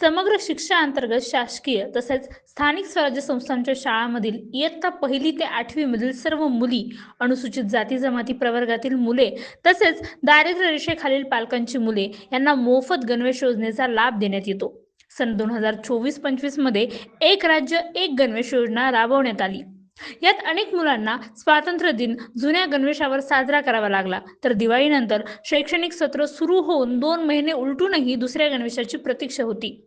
समग्र शिक्षा अंतर्गत शासकीय तसेच स्थानिक स्वराज्य संस्थांच्या शाळांमधील इयत्ता पहिली ते आठवी मधील सर्व मुली अनुसूचित जाती जमाती प्रवर्गातील मुले तसेच दारिद्र्य रेषेखालील पालकांची मुले यांना मोफत गणवेश योजनेचा लाभ देण्यात येतो. सन दोन हजार चोवीस पंचवीसमध्ये एक राज्य एक गणवेश योजना राबवण्यात आली. यात अनेक मुलांना स्वातंत्र्य दिन जुन्या गणवेशावर साजरा करावा लागला. तर दिवाळीनंतर शैक्षणिक सत्र सुरू होऊन दोन महिने उलटूनही दुसऱ्या गणवेशाची प्रतीक्षा होती.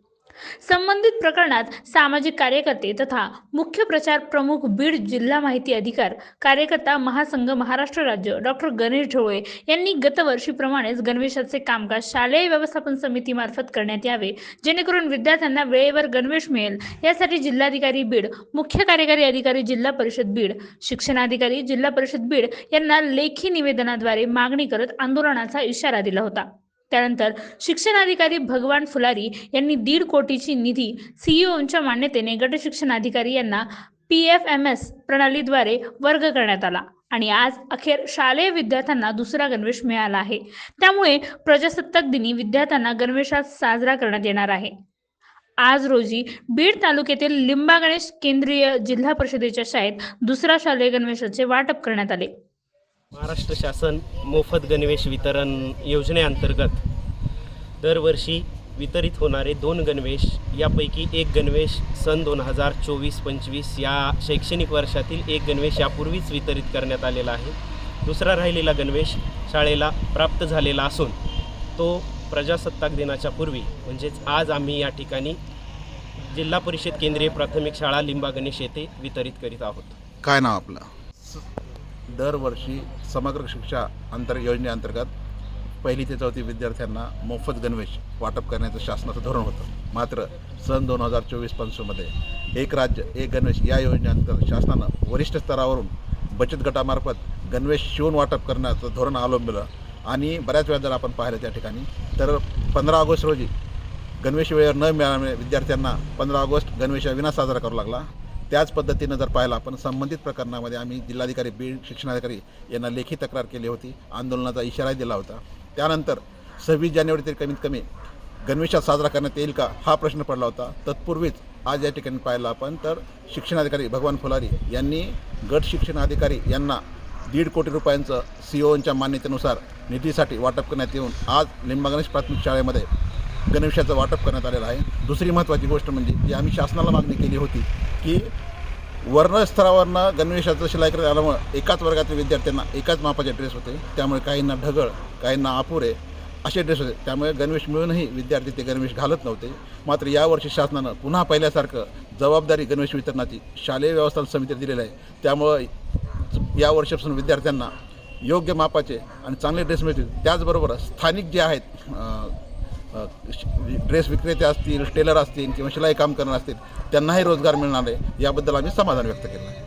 संबंधित प्रकरणात सामाजिक कार्यकर्ते तथा मुख्य प्रचार प्रमुख बीड जिल्हा माहिती अधिकार कार्यकर्ता महासंघ महाराष्ट्र राज्य डॉक्टर गणेश ढोळे यांनी गतवर्षीप्रमाणेच गणवेशाचे कामकाज शालेय व्यवस्थापन समितीमार्फत करण्यात यावे जेणेकरून विद्यार्थ्यांना वेळेवर गणवेश मिळेल. यासाठी जिल्हाधिकारी बीड मुख्य कार्यकारी अधिकारी जिल्हा परिषद बीड शिक्षणाधिकारी जिल्हा परिषद बीड यांना लेखी निवेदनाद्वारे मागणी करत आंदोलनाचा इशारा दिला होता. त्यानंतर शिक्षणाधिकारी भगवान फुलारी यांनी दीड कोटीची निधी सीईओंच्या मान्यतेने गट शिक्षणाधिकारी यांना पी एफ एम एस प्रणालीद्वारे वर्ग करण्यात आला. आणि आज अखेर शालेय विद्यार्थ्यांना दुसरा गणवेश मिळाला आहे. त्यामुळे प्रजासत्ताक दिनी विद्यार्थ्यांना गणवेशात साजरा करण्यात येणार आहे. आज रोजी बीड तालुक्यातील लिंबा गणेश केंद्रीय जिल्हा परिषदेच्या शाळेत दुसरा शालेय गणवेशाचे वाटप करण्यात आले. महाराष्ट्र शासन मोफत गणवेश वितरण योजनेअंतर्गत दरवर्षी वितरित होणारे दोन गणवेश यापैकी एक गणवेश सन दोन हजार चोवीस पंचवीस या शैक्षणिक वर्षातील एक गणवेश यापूर्वीच वितरित करण्यात आलेला आहे. दुसरा राहिलेला गणवेश शाळेला प्राप्त झालेला असून तो प्रजासत्ताक दिनाच्या पूर्वी म्हणजेच आज आम्ही या ठिकाणी जिल्हा परिषद केंद्रीय प्राथमिक शाळा लिंबा गणेश येथे वितरित करीत आहोत. काय नाव आपलं? दरवर्षी समग्र शिक्षा अंतर योजनेअंतर्गत पहिली ते चौथी विद्यार्थ्यांना मोफत गणवेश वाटप करण्याचं शासनाचं धोरण होतं. मात्र सन दोन हजार चोवीस पंचवीसमध्ये एक राज्य एक गणवेश या योजनेअंतर्गत शासनानं वरिष्ठ स्तरावरून बचत गटामार्फत गणवेश शिवून वाटप करण्याचं धोरण अवलंबलं आणि बऱ्याच वेळा जर आपण पाहिलं त्या ठिकाणी. तर पंधरा ऑगस्ट रोजी गणवेश वेळेवर न मिळाल्यामुळे विद्यार्थ्यांना पंधरा ऑगस्ट गणवेशाविना साजरा करू लागला. त्याच पद्धतीनं जर पाहिलं आपण संबंधित प्रकरणामध्ये आम्ही जिल्हाधिकारी बीड शिक्षणाधिकारी यांना लेखी तक्रार केली होती आंदोलनाचा इशाराही दिला होता. त्यानंतर सव्वीस जानेवारी तरी कमीत कमी गणवेशात साजरा करण्यात येईल का हा प्रश्न पडला होता. तत्पूर्वीच आज या ठिकाणी पाहिलं आपण तर शिक्षणाधिकारी भगवान फुलारी यांनी गट शिक्षणाधिकारी यांना दीड कोटी रुपयांचं सी ओच्या मान्यतेनुसार निधीसाठी वाटप करण्यात येऊन आज लिंबागणेश प्राथमिक शाळेमध्ये गणवेशाचं वाटप करण्यात आलेलं आहे. दुसरी महत्त्वाची गोष्ट म्हणजे जी आम्ही शासनाला मागणी केली होती की वर्णस्तरावरनं गणवेशाचं शिलाई करण्यात आल्यामुळं एकाच वर्गातील विद्यार्थ्यांना एकाच मापाचे ड्रेस होते. त्यामुळे काहींना ढगळ काहींना अपुरे असे ड्रेस होते. त्यामुळे गणवेश मिळूनही विद्यार्थी ते गणवेश घालत नव्हते. मात्र यावर्षी शासनानं पुन्हा पहिल्यासारखं जबाबदारी गणवेश वितरणाची शालेय व्यवस्थापन समितीला दिलेलं आहे. त्यामुळं या वर्षापासून विद्यार्थ्यांना योग्य मापाचे आणि चांगले ड्रेस मिळतील. त्याचबरोबर स्थानिक जे आहेत ड्रेस विक्रेते असतील टेलर असतील किंवा शिलाई काम करणार असतील त्यांनाही रोजगार मिळणार आहे. याबद्दल आम्ही समाधान व्यक्त केलं. आहे